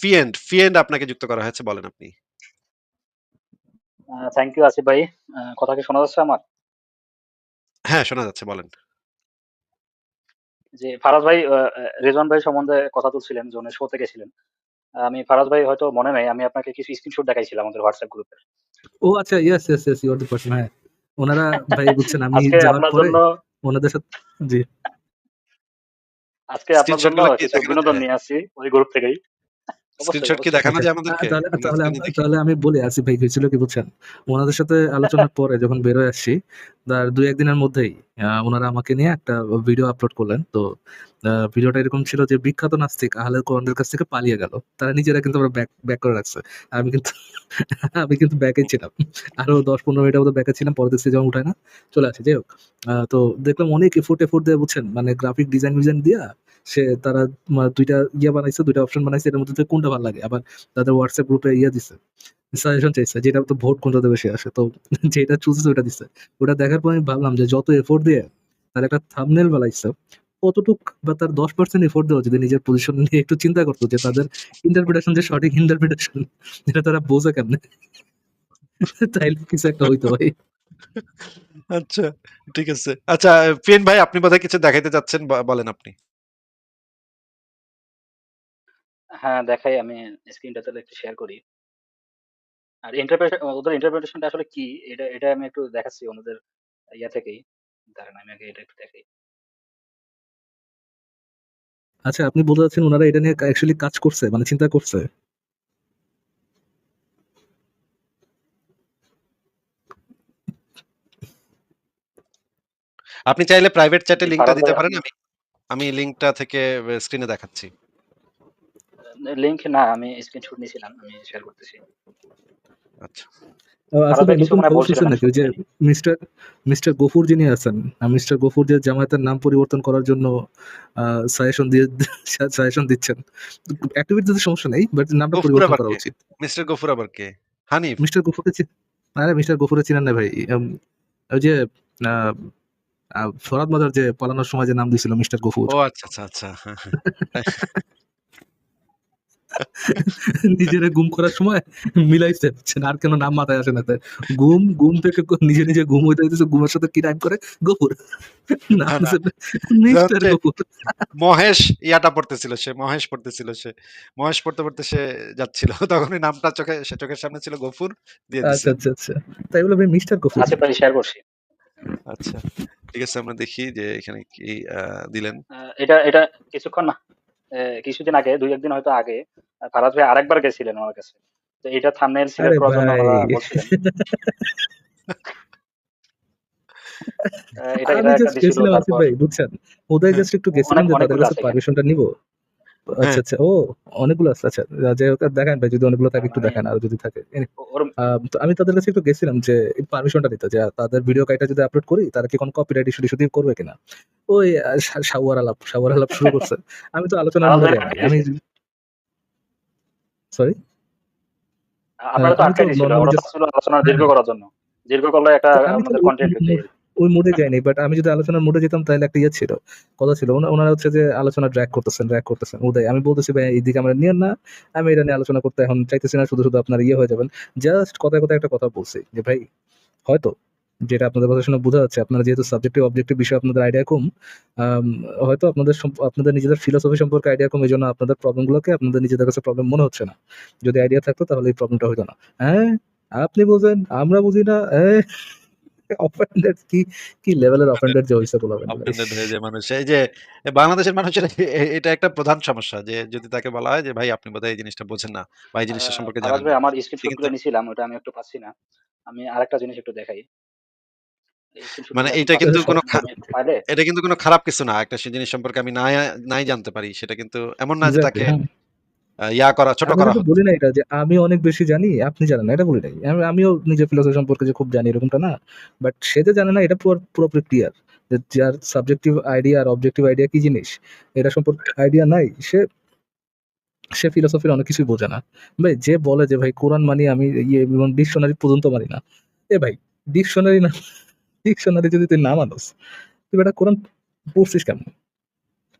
ফিয়েন্ড, ফিয়েন্ড আপনাকে যুক্ত করা হয়েছে বলেন আপনি। থ্যাংক ইউ আসিফ ভাই। কথা কি শোনা যাচ্ছে আমার? হ্যাঁ, শোনা যাচ্ছে বলেন। জি, ফারাজ ভাই রেজওয়ান ভাই সম্বন্ধে কথা তুলছিলেন, জোনের শোতে গেছিলেন। আমি ফারাজ ভাই হয়তো মনে নাই। আমি আপনাকে কিছু স্ক্রিনশট দেখাইছিলাম আমাদের হোয়াটসঅ্যাপ গ্রুপে। ও আচ্ছা yes, yes, yes you are the person হ্যাঁ। উনারা ভাই বুঝছেন আমি আজকে যাওয়ার আপনার পরে জন্য উনাদের সাথে জি। আজকে আপনার জন্য বিনোদন নিয়ে আসছি ওই গ্রুপ থেকেই। স্ক্রিনশট কি দেখানো যায় আমাদেরকে? তাহলে দেখি। তাহলে আমি বলি আসি ভাই হয়েছিল কি বুঝছেন? ওনাদের সাথে আলোচনার পরে যখন বের হয়ে আসছি, তার দুই একদিনের মধ্যেই ওনারা আমাকে নিয়ে একটা ভিডিও আপলোড করলেন। তো ভিডিওটা এরকম ছিল যে বিখ্যাত নাস্তিক আহলে কোরআনদের কাছ থেকে পালিয়ে গেল। তারা নিজেরা কিন্তু আবার ব্যাক ব্যাক করে রাখছে। আমি কিন্তু আমি কিন্তু ব্যাকে ছিলাম। আরও ১০-১৫ মিনিটের মতো ব্যাকে ছিলাম। পরে দেখছি যখন উঠায় না, চলে আসি। যাই হোক। তো দেখলাম অনেক এফোর্ট এফোর্ট দিয়ে বুঝছেন মানে গ্রাফিক ডিজাইন ডিজাইন দিয়া সে তারা দুইটা ইয়ে বানাইছে, দুইটা অপশন বানাইছে। এটার মধ্যে কোনটা ভালো লাগে। আবার তাদের হোয়াটসঅ্যাপ গ্রুপে ইয়ে দিছে। সাজেশন চাইছে যেটা তো ভোট কোনটাতে বেশি আসে। তো যেটা চুজছে ওটা দিছে। ওটা দেখার পর আমি ভাবলাম যে যত এফোর্ট দিয়ে তারা একটা থাম্বনেইল বানাইছে, কতটুক বা তার 10% এফোর্ট দেওয়া যদি নিজের পজিশন নিয়ে একটু চিন্তা করতো যে তাদের ইন্টারপ্রিটেশন যে সঠিক ইন্টারপ্রিটেশন এটা তারা বোঝে কেমনে? তাইলে কিছু একটা হইতো ভাই। আচ্ছা, ঠিক আছে। আচ্ছা ফিয়েন ভাই আপনি বোধহয় কিছু দেখাইতে চাচ্ছেন ব বলেন আপনি। হ্যাঁ, দেখাই আমি স্ক্রিনটা তাহলে একটু শেয়ার করি। আর ইন্টারপ্রেশন ওদের ইন্টারপ্রিটেশনটা আসলে কি? এটা এটা আমি একটু দেখাচ্ছি ওনাদের ইয়া থেকেই। দাঁড়ান আমি আগে এটা একটু দেখাই। আচ্ছা আপনি বলতে চাচ্ছেন ওনারা এটা নিয়ে অ্যাকচুয়ালি কাজ করছে মানে চিন্তা করছে? আপনি চাইলে প্রাইভেট চ্যাটে লিংকটা দিতে পারেন। আমি আমি লিংকটা থেকে স্ক্রিনে দেখাচ্ছি। লিংক না আমি স্ক্রিনশট নিছিলাম। আমি শেয়ার করতেছি। আচ্ছা। নতুন মনে খবর বলছিলেন শুনছেন নাকি? ওই যে মিস্টার মিস্টার গফুর যিনি আছেন, মিস্টার গফুর যে জামায়াতের নাম পরিবর্তন করার জন্য আ সাজেশন দিয়ে সাজেশন দিচ্ছেন। অ্যাক্টিভিটিতে সমস্যা নেই। বাট নামটা পরিবর্তন করা উচিত। মিস্টার গফুর আবার কে? হানিফ? মিস্টার গফুরকে আরে মিস্টার চিনেন না ভাই। ওই যে যে পালানোর সময় যে নাম দিয়েছিল মিস্টার গফুর। ও আচ্ছা, আচ্ছা, আচ্ছা। নিজেরে গুম করার সময় মিলাইছে বুঝছেন। আর কেন নাম মাথায় আসে না তার। গুম, গুম থেকে নিজে, নিজে গুম হইতে হইতেছে। গুমের সাথে কি রাইম করে? গফুর। মহেশ ইয়াটা পড়তেছিল সে, মহেশ পড়তেছিল সে। মহেশ পড়তে, পড়তে সে যাচ্ছিল। তখন ওই নামটা চোখে সে চোখের সামনে ছিল গফুর দিয়ে আচ্ছা, আচ্ছা, আচ্ছা। তাই বলে ভাই মিস্টার গফুর। আসিফ ভাই শেয়ার করছি। আচ্ছা। ঠিক আছে আমরা দেখি যে এখানে কি দিলেন। এটা এটা কিছুক্ষণ না কিছুদিন আগে দুই একদিন হয়তো আগে ফারাজ ভাই আরেকবার গেছিলেন আমার কাছে। তো এটা থাম্বনেইল সিলেক্ট আরে করার জন্য ভাই। ওনারা বলছিলেন। এটা এটা একটা দিছিল ভাই বুঝছেন? হ্যাঁ। জাস্ট একটু গেছিলাম যে তাদের কাছে পারমিশনটা নিবো। আচ্ছা, হ্যাঁ। আচ্ছা। ও অনেকগুলো আছে। আচ্ছা আ যাই হোক দেখান ভাই যদি অনেকগুলো থাকে একটু আমি দেখান আরও যদি থাকে। তো আমি তাদের কাছে একটু গেছিলাম যে পারমিশনটা নিতে যে তাদের ভিডিও কাইটা যদি আপলোড করি তারা কি কোনো কপিরাইট ইস্যু দিয়ে করবে কিনা? ওই শাওয়ার আলাপ শাওয়ার আলাপ শুরু করছে। আমি তো। আটকাই আমি। সরি? আপনারা তো ওরা আলোচনা হ্যাঁ, দীর্ঘ। করার জন্য। দীর্ঘ করলে একটা তো আমি তো আমাদের ওই মোডে যাইনি। বাট আমি যদি আলোচনার মোডে যেতাম তাইলে একটা ইয়ে ছিল। কথা ছিল। উনারা হচ্ছে যে আলোচনা করতেছেন, করতেছেন। উদয় আমি বলতেছি ভাই এইদিকে আমরা নিয়েন না। আমি এটা নিয়ে আলোচনা করতে এখন চাইতেছি না। শুধু, শুধু আপনার ইয়ে হয়ে যাবেন। জাস্ট কথায়, কথায় একটা কথা বলছি যে ভাই হয়তো যেটা আপনাদের কথা শুনে বোঝা যাচ্ছে আপনারা যেহেতু সাবজেক্টিভ অবজেক্টিভ বিষয়ে আপনাদের আইডিয়া কম, হয়তো আপনাদের আপনাদের নিজেদের ফিলোসফি সম্পর্কে আইডিয়া কম এজন্য আপনাদের প্রবলেম গুলোকে আপনাদের নিজেদের কাছে প্রবলেম মনে হচ্ছে না। যদি আইডিয়া থাকতো তাহলে এই প্রবলেমটা হইতো না। হ্যাঁ? আপনি বুঝেন, আমরা বুঝি না। অফেন্ডেড কি, কি লেভেলের অফেন্ডেড যে হইছে ভাই। অফেন্ডেড হয়ে যায় মানুষ। এই যে বাংলাদেশের মানুষের এটা একটা প্রধান সমস্যা যে যদি তাকে বলা হয় যে ভাই আপনি বোধহয় এই জিনিসটা বোঝেন না বা এই জিনিসটা সম্পর্কে জানেন ভাই আমার সে স্ক্রিনশট নিছিলাম ওটা আমি একটু পাচ্ছি না। আমি আরেকটা জিনিস একটু দেখাই। মানে এখন এইটা কিন্তু কোনো এটা কিন্তু কোনো খারাপ কিছু না। একটা সে জিনিস সম্পর্কে আমি নাই নাই জানতে পারি। সেটা কিন্তু এমন না যে তাকে হ্যাঁ। ইয়া করা ছোট আমি করা বলি না এটা যে আমি অনেক বেশি জানি, আপনি জানেন না। এটা বলি নাই। আমি আমিও নিজের ফিলোসফি সম্পর্কে যে খুব জানি এরকমটা না। বাট সে যে জানে না এটা পুরো পুরোপুরি ক্লিয়ার। যে যার সাবজেক্টিভ আইডিয়া আর অবজেক্টিভ আইডিয়া কি জিনিস এটা সম্পর্কে আইডিয়া নাই সে সে ফিলোসফির অনেক কিছুই বোঝে না। ভাই যে বলে যে ভাই কোরআন মানি আমি ইয়ে ডিকশনারি পর্যন্ত মানি না। এ ভাই ডিকশনারি না ডিকশনারি যদি তুই না মানোস, তুই বেটা কোরআন পড়ছিস কেমনে?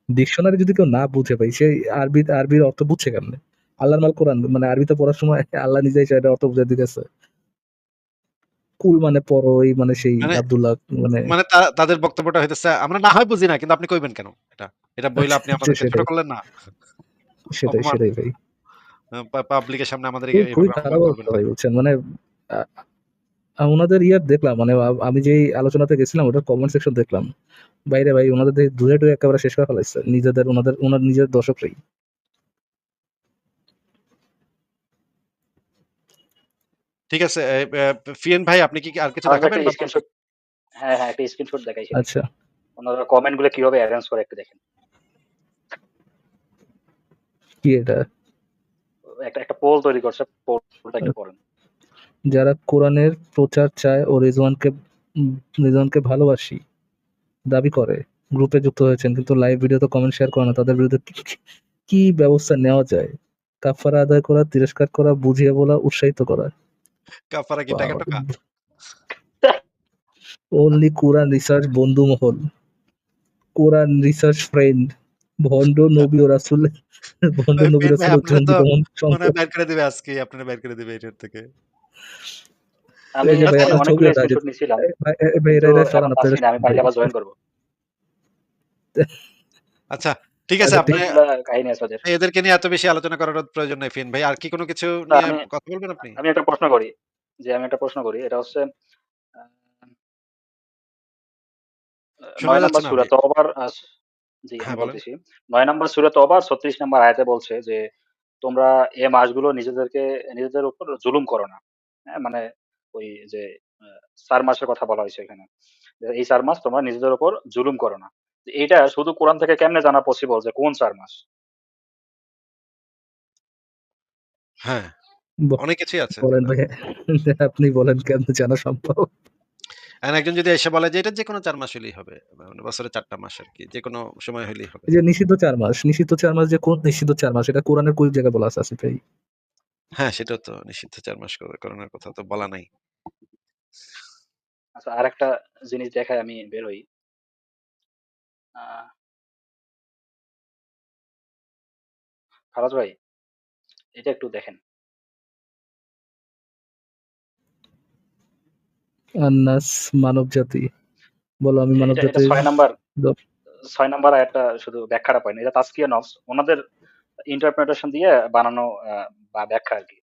ডিকশনারি যদি কেউ না বুঝে ভাই সে আরবি আরবির অর্থ বুঝছে কেমনে? আল্লাহর মাল কোরআন মানে আরবিতে পড়ার সময় আল্লাহ নিজেই সেটা অর্থ বুঝাই দিতেছে কুল মানে পড়ো এই মানে সেই মানে আব্দুল্লাহ মানে মানে তাদের বক্তব্যটা হইতেছে আমরা না হয় বুঝি না কিন্তু আপনি কইবেন কেন এটা? এটা বইলে আপনি আমাদেরকে ছোট করলেন না। সেটাই সেটাই ভাই পাবলিকের সামনে আমাদের খুবই খারাপ করবেন ভাই বুঝছেন মানে ওনাদের ইয়ার দেখলাম মানে আমি যেই আলোচনাতে গেছিলাম ওটার কমেন্ট সেকশন দেখলাম। বাইরে ভাই ওনাদের ধুয়ে টুয়ে একেবারে শেষ করে ফেলাইছে নিজেদের ওনাদের ওনার নিজের দর্শকরাই। ঠিক আছে ফিয়েন ভাই আপনি কি আর কিছু দেখাবেন স্ক্রিনশট হ্যাঁ হ্যাঁ একটা স্ক্রিনশট দেখাইছি। আচ্ছা। ওনারা কমেন্টগুলো কীভাবে অ্যারেঞ্জ করে একটু দেখেন। কি এটা? একটা একটা পোল তৈরি করছে পোলটা একটু পড়েন। যারা কোরআনের প্রচার চায় ও রিজওয়ানকে রিজওয়ানকে ভালোবাসি দাবি করে গ্রুপে যুক্ত হয়েছেন কিন্তু লাইভ ভিডিওতে কমেন্ট শেয়ার করে না তাদের বিরুদ্ধে কি- ব্যবস্থা নেওয়া যায়? কাফারা আদায় করা তিরস্কার করা বুঝিয়ে বলা উৎসাহিত করা। কাফারা কি টাকা টাকা? ওনলি কোরআন রিসার্চ বন্ধু মহল। কোরআন রিসার্চ ফ্রেন্ড ভন্ড নবী ও রাসুল ভন্ড নবী রাসুল আপনারা দমন মনে হয় বের করে দিবে আজকে আপনারা বের করে দিবে এটার থেকে। আমি এই অনেকগুলো স্ক্রিনশট নিছিলাম ভাই, সরান আবার জয়েন করব। আচ্ছা ঠিক আছে আচ্ছা, আপনি কাহিনী আছে এদেরকে নিয়ে এত বেশি আলোচনা করার প্রয়োজন নাই ফিন। ভাই আর কি কোনো কিছু নিয়ে কথা বলবেন আপনি? আমি একটা প্রশ্ন করি যে আমি একটা প্রশ্ন করি এটা হচ্ছে নয় নম্বর না সুরা ভাই। তওবার জি হ্যাঁ, আমি বলতেছি। নয় নম্বর সুরা তওবার নম্বর আয়াতে বলছে যে তোমরা এ মাসগুলো নিজেদেরকে নিজেদের উপর জুলুম করো না। হ্যাঁ মানে ওই যে চার মাসের কথা বলা হয়েছে এখানে। এই চার মাস তোমরা নিজেদের উপর জুলুম করো না। এটা শুধু কোরআন থেকে কেমনে জানা পসিবল যে কোন চার মাস? হ্যাঁ। অনেক কিছুই আছে। বলেন ভাই আপনি বলেন কেন জানা সম্ভব? আর একজন যদি এসে বলে যে এটা যে কোনো চার মাস হলেই হবে মানে বছরে চারটা মাস আর কি যে কোনো সময় হলেই হবে। এই যে নিষিদ্ধ চার মাস নিষিদ্ধ চার মাস যে কোন নিষিদ্ধ চার মাস এটা কোরআনের কোন জায়গায় বলা আছে আসিফ ভাই? হ্যাঁ সেটাও তো নিষিদ্ধ চার মাস করে করোনার কথা তো বলা নাই। আচ্ছা আর একটা জিনিস দেখায় আমি বের হই ফারাজ ভাই এটা একটু দেখেন। আন্নাস মানব জাতি। বলো আমি মানব এটা এটা জাতির ছয় নাম্বার দ- ছয় নাম্বার আয়াতটা শুধু ব্যাখ্যাটা পাইনি এটা তাস্কিয়া নফস। ওনাদের ইন্টারপ্রিটেশন দিয়ে বানানো বা ব্যাখ্যা আর কি।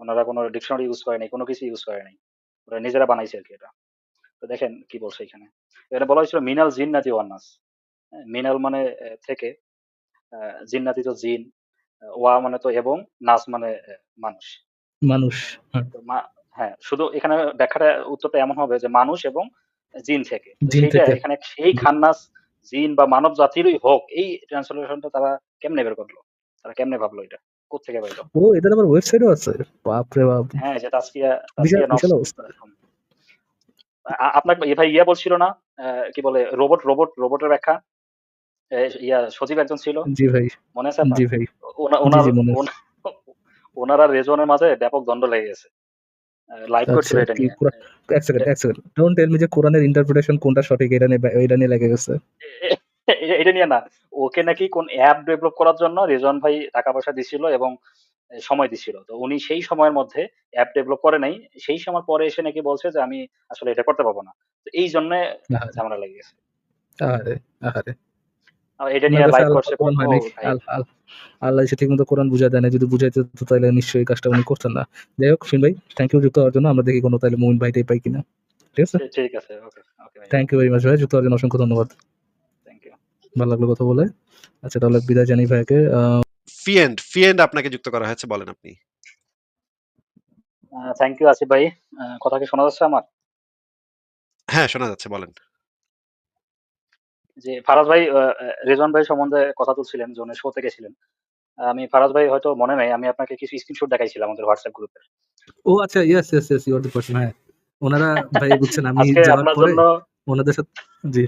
ওনারা কোনো ডিকশনারি ইউজ করে নাই কোনো কিছু ইউজ করে নাই ওরা নিজেরা বানাইছে আর কি এটা। তো দেখেন কি বলছে এখানে। এখানে বলা হয়েছিল মিনাল জিন্নাতি ওয়ান্নাস। হ্যাঁ, মিনাল মানে থেকে জিন্নাতি তো জিন ওয়া মানে তো এবং নাস মানে মানুষ। মানুষ হ্যাঁ, হ্যাঁ শুধু এখানে ব্যাখ্যাটা উত্তরটা এমন হবে যে মানুষ এবং জিন থেকে। এখানে সেই খান্নাস জিন বা মানব জাতিরই হোক এই ট্রান্সলেশনটা তারা কেমনে বের করল? তারা কেমনে ভাবলো এটা? কোথেকে পাইলো? ও আবার ওয়েবসাইটও আছে? বাপ রে বাপ। হ্যাঁ যে তাসকিয়া বিশাল তাসকিয়া বিশাল অবস্থা। আ- আপনাকে এ ভাই ইয়া বলছিল না? কি বলে রোবট রোবট রোবটের ব্যাখ্যা? ইয়া সজীব একজন ছিল। জি ভাই। মনে আছে জি ভাই। ওনা- ওনার ওনারা রেজনের মাঝে ব্যাপক দ্বন্দ্ব লেগে গেছে। লাইভ করছিল আচ্ছা এটা কি নিয়ে। কোরআন এক সেকেন্ড এক সেকেন্ড ডোন্ট টেল মি যে কোরআনের ইন্টারপ্রিটেশন কোনটা সঠিক এটা নিয়ে এটা নিয়ে লেগে গেছে। এটা নিয়ে না। ওকে নাকি কোন অ্যাপ ডেভেলপ করার জন্য রেজন ভাই টাকা পয়সা দিছিল এবং সময় দিছিল। তো উনি সেই সময়ের মধ্যে অ্যাপ ডেভেলপ করে নাই। সেই সময় পরে এসে নাকি বলছে যে আমি আসলে এটা করতে পারব না। তো এই জন্য ঝামেলা লেগে গেছে। আহারে আর এটা নিয়ে লাইভ আল্লাহ করছে আল্লাহ এসে ঠিক মতো কোরআন বুঝা দেয় না যদি বুঝাইতে তো তাহলে নিশ্চয়ই কাজটা উনি করতেন না। যাই হোক ফিন ভাই থ্যাংক ইউ যুক্ত হওয়ার জন্য। আমরা দেখি কোনো তাহলে মুমিন ভাইটাই পাই কিনা। ঠিক আছে? ঠিক- আছে ওকে ওকে ভাই। থ্যাংক ইউ ভেরি মাচ ভাই যুক্ত হওয়ার জন্য অসংখ্য ধন্যবাদ। ভালো লাগল কথা বলে। আচ্ছা তাহলে বিদায় জানি ভাইকে ফিয়েন্ড ফিয়েন্ড আপনাকে যুক্ত করা হয়েছে বলেন আপনি। থ্যাংক ইউ আসিফ ভাই। কথা কি শোনা যাচ্ছে আমার? হ্যাঁ শোনা যাচ্ছে বলেন। যে ফারাজ ভাই রেজন ভাই সম্বন্ধে কথা তুলছিলেন জোনের শোতে গেছিলেন। আমি ফারাজ ভাই হয়তো মনে নাই আমি আপনাকে কিছু স্ক্রিনশট দেখাইছিলাম আমাদের হোয়াটসঅ্যাপ গ্রুপে ও আচ্ছা yes yes yes you are the person হ্যাঁ। ওনারা ভাই বুঝছেন আমি যাওয়ার পরে ওনাদের সাথে জি।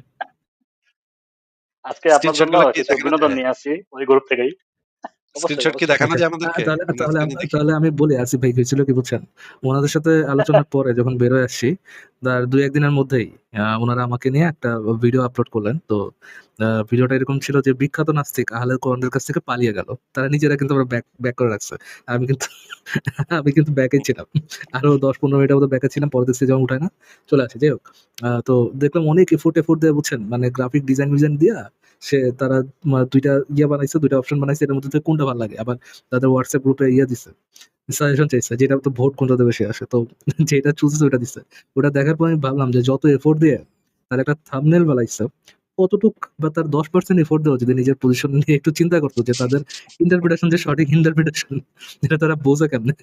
আজকে আপনার জন্য কিছু বিনোদন নিয়ে আসছি ওই গ্রুপ থেকেই। স্ক্রিনশট কি দেখানো। যায় আমাদেরকে? তাহলে তাহলে আমি বলি আসিফ ভাই হয়েছিল কি বুঝছেন? ওনাদের সাথে আলোচনার পরে যখন বের হয়ে আসছি, তার ২-১ দিনের মধ্যেই আ উনারা আমাকে নিয়ে একটা ভিডিও আপলোড করলেন। তো ভিডিওটা এরকম ছিল যে বিখ্যাত নাস্তিক আহলে কোরআনের কাছ থেকে পালিয়ে গেল। তারা নিজেরা কিন্তু আবার ব্যাক ব্যাক করে রাখছে। আমি কিন্তু আমি কিন্তু ব্যাকে ছিলাম। আরও দশ পনেরো মিনিটের মতো ব্যাকে ছিলাম। পরে দেখছি যখন উঠায় না, চলে আসি। যাই হোক। তো দেখলাম অনেক এফোর্ট টেফোর্ট দিয়ে বুঝছেন? মানে গ্রাফিক ডিজাইন মিজাইন দিয়া সে তারা দুইটা ইয়ে বানাইছে, দুইটা অপশন বানাইছে। এটার মধ্যে কোনটা ভালো লাগে। আবার তাদের হোয়াটসঅ্যাপ গ্রুপে ইয়ে দিছে। সাজেশন চাইছে। যেটা তো ভোট কোনটাতে বেশি আসে। তো যেটা চুজছে ওটা দিছে। ওটা দেখার পর আমি ভাবলাম যে যত এফোর্ট দিয়ে তার একটা থামনেল বানাইছে, কতটুক বা তার ১০% এফোর্ট দেওয়া যদি নিজের পজিশন নিয়ে একটু চিন্তা করতো যে তাদের ইন্টারপ্রিটেশন যে সঠিক ইন্টারপ্রিটেশন এটা তারা বোঝে কেমনে?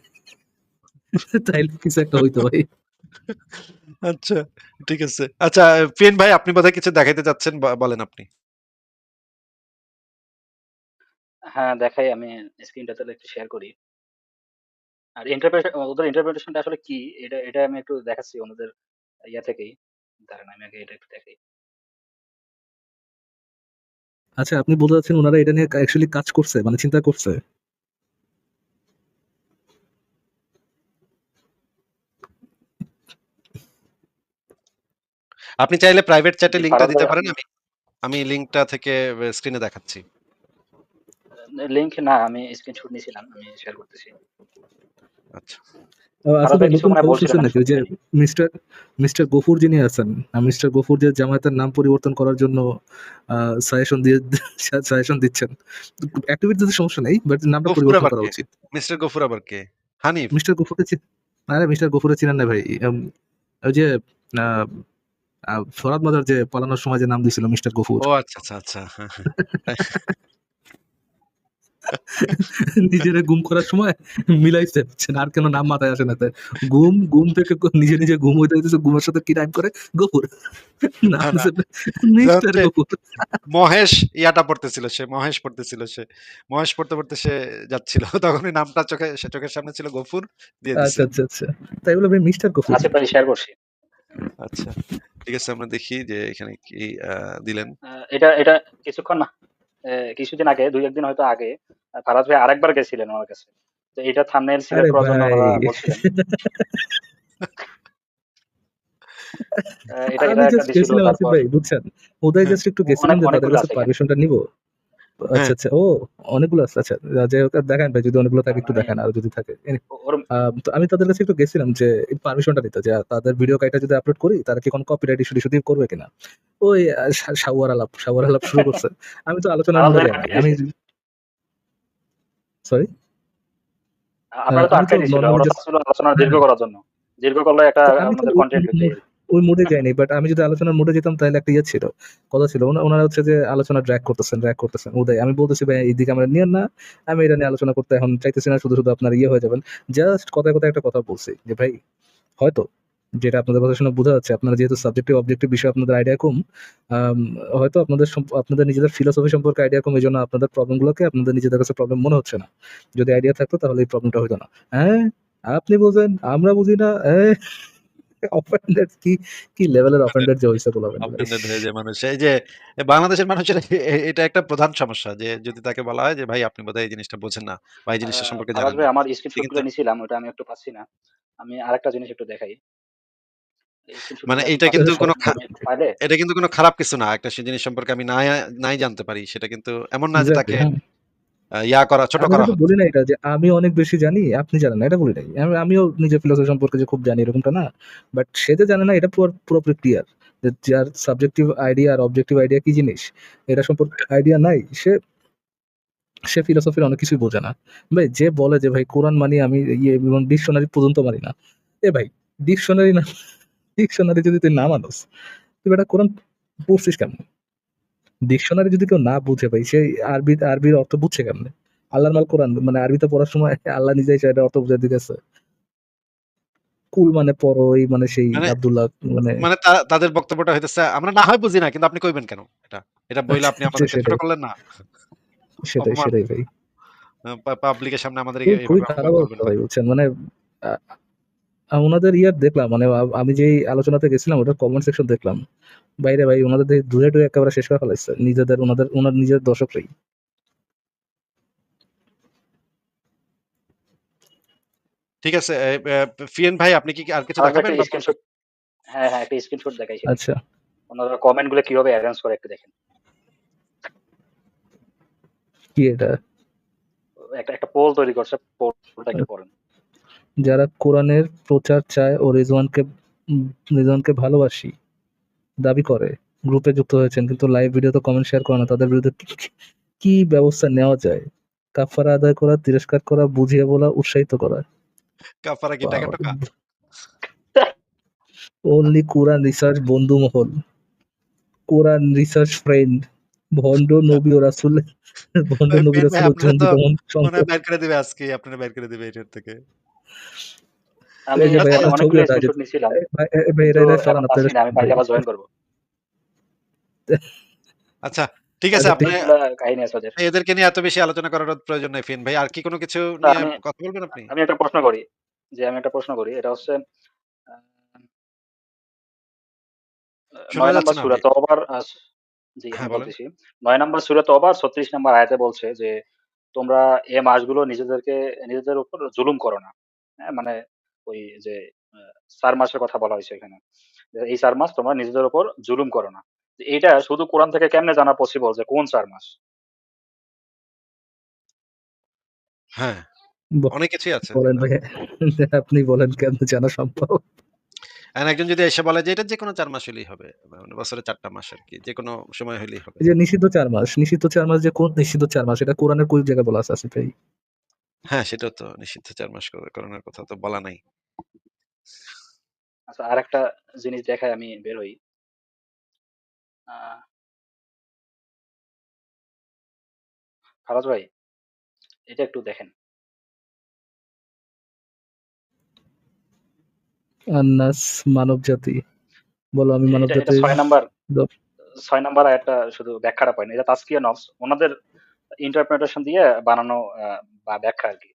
তাইলে কিছু একটা হইতো ভাই। আচ্ছা, ঠিক আছে। আচ্ছা, ফিন ভাই আপনি বোধহয় কিছু দেখাইতে চাচ্ছেন বলেন আপনি। হ্যাঁ, দেখাই আমি স্ক্রিনটা তাহলে একটু শেয়ার করি। আর ইন্টারপ্রেশন ওদের ইন্টারপ্রিটেশনটা আসলে কি? এটা এটা আমি একটু দেখাচ্ছি ওনাদের ইয়া থেকেই। দাঁড়ান আমি আগে এটা একটু দেখাই। আচ্ছা, আপনি বলতে চাচ্ছেন উনারা এটা নিয়ে কা অ্যাকচুয়ালি কাজ করছে, মানে চিন্তা করছে? আপনি চাইলে প্রাইভেট চ্যাটে জি, লিংকটা দিতে পারেন। আমি আমি লিংকটা থেকে এ স্ক্রিনে দেখাচ্ছি। লিংক না আমি স্ক্রিনশট নিছিলাম। আমি শেয়ার করতেছি। আচ্ছা। নতুন মনে খবর বলছিলেন নাকি? যে মিস্টার মিস্টার গফুর যিনি আছেন, মিস্টার গফুর যে জামায়াতের নাম পরিবর্তন করার জন্য সাজেশন দিয়ে সাজেশন দিচ্ছেন। অ্যাক্টিভিটিতে সমস্যা নাই। বাট নামটা পরিবর্তন করা উচিত। মিস্টার গফুর আবার কে? হানিফ? মিস্টার গফুরকে চি আরে মিস্টার গফুরকে চিনেন না ভাই। ওই যে যে পালানোর সময় যে নাম দিয়েছিল মিস্টার গফুর। ও আচ্ছা, আচ্ছা, আচ্ছা। হ্যাঁ। গুম করার সময় মিলাইছে আর কেন নাম মাথায় আসে না। গুম, গুম থেকে নিজে, নিজে গুম হইতে হইতেছে। গুমের সাথে কি রাইম করে? গফুর। গফুর। মহেশ ইয়াটা পড়তেছিল সে, মহেশ পড়তেছিল সে। মহেশ পড়তে, পড়তে সে যাচ্ছিল। তখনই নামটা চোখে সে চোখের সামনে ছিল গফুর দিয়ে আচ্ছা, আচ্ছা, আচ্ছা। তাই বলে ভাই মিস্টার গফুর। ভাই শেয়ার করছি। আচ্ছা। ঠিক আছে আমরা দেখি যে এখানে কি দিলেন। এটা এটা কিছুক্ষণ না কিছুদিন আগে দুই একদিন হয়তো আগে ফারাজ ভাই আরেকবার গেছিলেন আমার কাছে। তো এটা থামনেল সিলেক্ট আরে করার জন্য ভাই। বলছিলেন। এটা এটা একটা ডিসিশন বুঝছেন? ওদের। জাস্ট একটু গেছিলাম যে তাদের কাছে পারমিশনটা নিবো। হ্যাঁ। আচ্ছা, আচ্ছা। ও অনেকগুলো আছে। আচ্ছা। যাই হোক দেখান ভাই যদি অনেকগুলো থাকে একটু দেখান আরও যদি থাকে। তো আমি তাদের কাছে একটু গেছিলাম যে পারমিশনটা নিতে যে তাদের ভিডিও কাইটা যদি আপলোড করি তারা কি কোনো কপিরাইট ইস্যু দিয়ে করবে কিনা? ওই শাওয়ার আলাপ, শাওয়ার আলাপ শুরু করছে। আমি তো। আটকে আমি সরি? আপনারা তো চাচ্ছিল আলোচনা দীর্ঘ হ্যাঁ। করার জন্য। দীর্ঘ করলে একটা আমাদের কনটেন্ট। ওই মোডে যাইনি। বাট আমি যদি আলোচনার মোডে যেতাম তাহলে একটা ইয়ে ছিল। কথা ছিল। ওনা ওনারা হচ্ছে যে আলোচনা ড্রাগ করতেছেন, ড্রাগ করতেছেন। উদয় আমি বলতেছি ভাই এইদিকে আমরা নিয়েন না। আমি এটা নিয়ে আলোচনা করতে এখন চাইতেছি না। শুধু, শুধু আপনার ইয়ে হয়ে যাবেন। জাস্ট কথায়, কথায় একটা কথা বলছি যে ভাই হয়তো যেটা আপনাদের কথা শুনে বোঝা যাচ্ছে আপনারা যেহেতু সাবজেক্টিভ অবজেক্টিভ বিষয়ে আপনাদের আইডিয়া কম। হয়তো আপনাদের আপনাদের নিজেদের ফিলোসফি সম্পর্কে আইডিয়া কম। এজন্য আপনাদের প্রবলেম গুলোকে আপনাদের নিজেদের কাছে প্রবলেম মনে হচ্ছে না। যদি আইডিয়া থাকতো তাহলে এই প্রবলেমটা হইতো না। হ্যাঁ? আপনি বুঝেন, আমরা বুঝি না। এ অফেন্ডেড কি, কি লেভেলের অফেন্ডেড যে হইছে। হয়ে যায় মানুষ। এই যে বাংলাদেশের মানুষের এটা একটা প্রধান সমস্যা যে যদি তাকে বলা হয় যে ভাই আপনি বোধহয় এই জিনিসটা বোঝেন না বা এই জিনিসটা সম্পর্কে জানেন না। আমার সে স্ক্রিনশট নিছিলাম। ওটা আমি একটু পাচ্ছি না। আমি আরেকটা জিনিস একটু দেখাই। মানে এইটা কিন্তু কোনো এটা কিন্তু কোনো খারাপ কিছু না। একটা সে জিনিস সম্পর্কে আমি নাই নাই জানতে পারি। সেটা কিন্তু এমন না যে তাকে হ্যাঁ। ইয়া করা ছোট করা বলি না এটা যে আমি অনেক বেশি জানি, আপনি জানেন না। এটা বলি নাই। আমি আমিও নিজের ফিলোসফি সম্পর্কে যে খুব জানি এরকমটা না। বাট সে যে জানে না এটা পুর পুরোপুরি ক্লিয়ার। যে যার সাবজেক্টিভ আইডিয়া আর অবজেক্টিভ আইডিয়া কি জিনিস এটা সম্পর্কে আইডিয়া নাই সে সে ফিলোসফির অনেক কিছুই বোঝে না। ভাই যে বলে যে ভাই কোরআন মানি আমি ইয়ে ডিকশনারি পর্যন্ত মানি না। এ ভাই ডিকশনারি না ডিকশনারি যদি তুই না মানোস, তুই বেটা কোরআন পড়ছিস কেমনে? ডিকশনারি যদি কেউ না বুঝে ভাই সে আরবি আরবির অর্থ বুঝছে কেমনে? আল্লাহর মাল কোরআন মানে আরবিতে পড়ার সময় আল্লাহ নিজেই সেটার অর্থ বুঝায় দিতেছে। কুল মানে পড়ো এই মানে সেই মানে আব্দুল্লাহ মানে মানে তাদের বক্তব্যটা হইতেছে আমরা না হয় বুঝি না কিন্তু আপনি কইবেন কেন এটা? এটা বইলে আপনি আমাদেরকে ছোট করলেন না? সেটাই, সেটাই ভাই। পাবলিকের সামনে আমাদের অবস্থা করবেন ভাই। বুঝছেন? মানে ওনাদের ইয়ার দেখলাম মানে আমি যেই আলোচনাতে গেছিলাম ওটার কমেন্ট সেকশন দেখলাম। বাইরে ভাই ওনাদের ধুয়ে টুয়ে একেবারে শেষ করে ফেলাইছে নিজেদের ওনাদের ওনার নিজের দর্শকরাই। ঠিক আছে ফিয়েন ভাই আপনি কি আর কিছু দেখাবেন? হ্যাঁ হ্যাঁ একটা স্ক্রিনশট দেখাইছি। আচ্ছা। ওনারা কমেন্টগুলো কীভাবে অ্যারেঞ্জ করে একটু দেখেন। কি এটা? একটা একটা পোল তৈরি করছে পোলটা একটু আচ্ছা। পড়েন যারা কোরআনের প্রচার চায় ও রিজওয়ানকে রিজওয়ানকে ভালোবাসি দাবি করে গ্রুপে যুক্ত হয়েছেন কিন্তু লাইভ ভিডিওতে কমেন্ট শেয়ার করে না তাদের বিরুদ্ধে কি, ব্যবস্থা নেওয়া যায়? কাফারা আদায় করা, তিরস্কার করা, বুঝিয়ে বলা, উৎসাহিত করা। কাফারা কি টাকা টোকা? অনলি কোরআন রিসার্চ বন্ধু মহল কোরআন রিসার্চ ফ্রেন্ড ভন্ড নবী ও রাসূল ভন্ড নবী ফিয়েন ভাই রাসূলের আপনারা তো বের করে দিবে আজকে। আপনারা বের করে দিবে এটার থেকে। আমি এই অনেকগুলো স্ক্রিনশট নিছিলাম। ভাই এটা আবার জয়েন করব। আচ্ছা, ঠিক আছে আপনি কাহিনী আছে ওদের। এদেরকে নিয়ে এত বেশি আলোচনা করার প্রয়োজন নাই ফিয়েন ভাই। আর কি কোনো কিছু নিয়ে কথা বলবেন আপনি? আমি একটা প্রশ্ন করি। যে আমি একটা প্রশ্ন করি। এটা হচ্ছে আ শোনা ৯ যাচ্ছে নাম্বার সূরা তওবার জি আমি বলতেছি। ৯ নাম্বার সূরা তওবার ৩৬ নাম্বার আয়াতে বলছে যে তোমরা এ মাসগুলো নিজেদেরকে নিজেদের উপর জুলুম করো না। হ্যাঁ? মানে ওই যে ৪ মাসের কথা বলা হয়েছে এখানে। এই ৪ মাস তোমরা নিজেদের উপর জুলুম করো না। এইটা শুধু কোরআন থেকে কেমনে জানা পসিবল যে কোন ৪ মাস? হ্যাঁ, অনেক কিছুই আছে। বলেন আপনি বলেন কেমনে জানা সম্ভব একজন যদি এসে বলে যে এটা যেকোনো ৪ মাস হইলেই হবে। মানে বছরে ৪ টা মাস আরকি। যেকোনো সময় হইলেই হবে। যে নিষিদ্ধ চার মাস নিষিদ্ধ চার মাস যে কোন নিষিদ্ধ চার মাস এটা কোরআনের কোন জায়গায় বলা আছে ভাই হ্যাঁ, সেটাও তো নিষিদ্ধ ৪ মাস করে করোনার কথা তো বলা নাই। আচ্ছা আরেকটা জিনিস দেখায় আমি বের হই। আ ফারাজ ভাই, এটা একটু দেখেন। আন্নাস মানব জাতি বলো আমি মানব এটা এটা জাতির ৬ নাম্বার দ- ৬ নাম্বার আয়াতটা শুধু ব্যাখ্যাটা পাইনি। এটা তাসকিয়া নফস। ওনাদের ইন্টারপ্রিটেশন দিয়ে বানানো বা ব্যাখ্যা আরকি।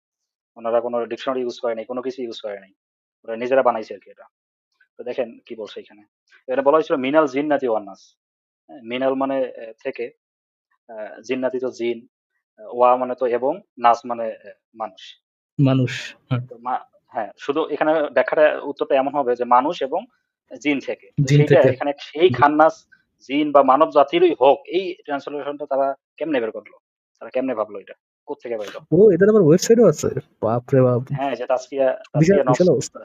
ওনারা কোন ডিকশনারি ইউজ করে নাই, কোন কিছু ইউজ করে নাই। ওরা নিজেরা বানাইছে আরকি এটা। তো দেখেন কি বলছে এখানে। এখানে বলা হয়েছিল মিনাল জিন্নাতি ওয়ান নাস। হ্যাঁ? মিনাল মানে থেকে, আ জিন্নাতি তো জিন, ওয়া মানে তো এবং, নাস মানে মানুষ। মানুষ হ্যাঁ, হ্যাঁ, শুধু এখানে ব্যাখ্যাটা উত্তরটা এমন হবে যে মানুষ এবং জিন জিন থেকে এখানে সেই খান্নাস জিন বা মানব জাতিরই হোক এই ট্রান্সলেশনটা তারা কেমনে বের করল? তারা কেমনে ভাবলো এটা? কোত্থেকে পাইলো? ও এটার আবার ওয়েবসাইটও আছে বাপ রে বাপ হ্যাঁ, যে তাসকিয়া নফস বিশাল অবস্থা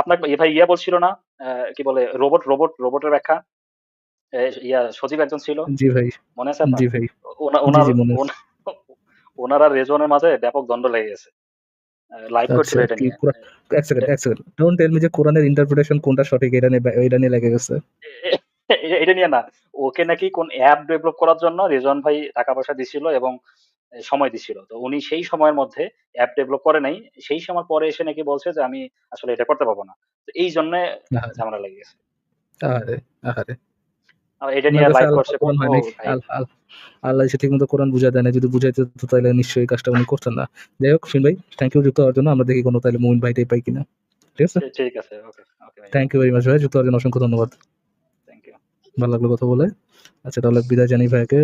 আপনাকে ভাই ইয়া বলছিল না? কি বলে রোবট রোবট রোবটের ব্যাখ্যা? ইয়া সজীব একজন ছিল। জি ভাই মনে আছে জি ভাই ওনা ওনার ওনার আর মাঝে ব্যাপক দ্বন্দ্ব লেগে গেছে। লাইভ করছিল আচ্ছা এটা কি নিয়ে। এক সেকেন্ড এক সেকেন্ড ডোন্ট টেল মি যে কোরআনের ইন্টারপ্রিটেশন কোনটা সঠিক এটা নিয়ে এটা নিয়ে লেগে গেছে এটা নিয়ে না। ওকে নাকি কোন অ্যাপ ডেভেলপ করার জন্য রেজওয়ান ভাই টাকা পয়সা দিছিল এবং সময় দিছিল। তো উনি সেই সময়ের মধ্যে অ্যাপ ডেভেলপ করে নাই। সেই সময় পরে এসে নাকি বলছে যে আমি আসলে এটা করতে পারব না। তো এই জন্য ঝামেলা লেগে গেছে। আহারে আর এটা নিয়ে লাইভ আল্লাহ করছে আল্লাহ এসে ঠিক মতো কোরআন বুঝা দেয় না যদি বুঝাইতে তো তাহলে নিশ্চয়ই কাজটা উনি করতেন না যাই হোক ফিন ভাই থ্যাংক ইউ যুক্ত হওয়ার জন্য আমরা দেখি কোনো তাহলে মুমিন ভাইটাই পাই কিনা ঠিক আছে ঠিক- আছে। ওকে, ওকে ভাই। থ্যাংক ইউ ভেরি মাচ ভাই যুক্ত হওয়ার জন্য অসংখ্য ধন্যবাদ। ভালো লাগল কথা বলে। আচ্ছা তাহলে বিদায় জানি ভাইকে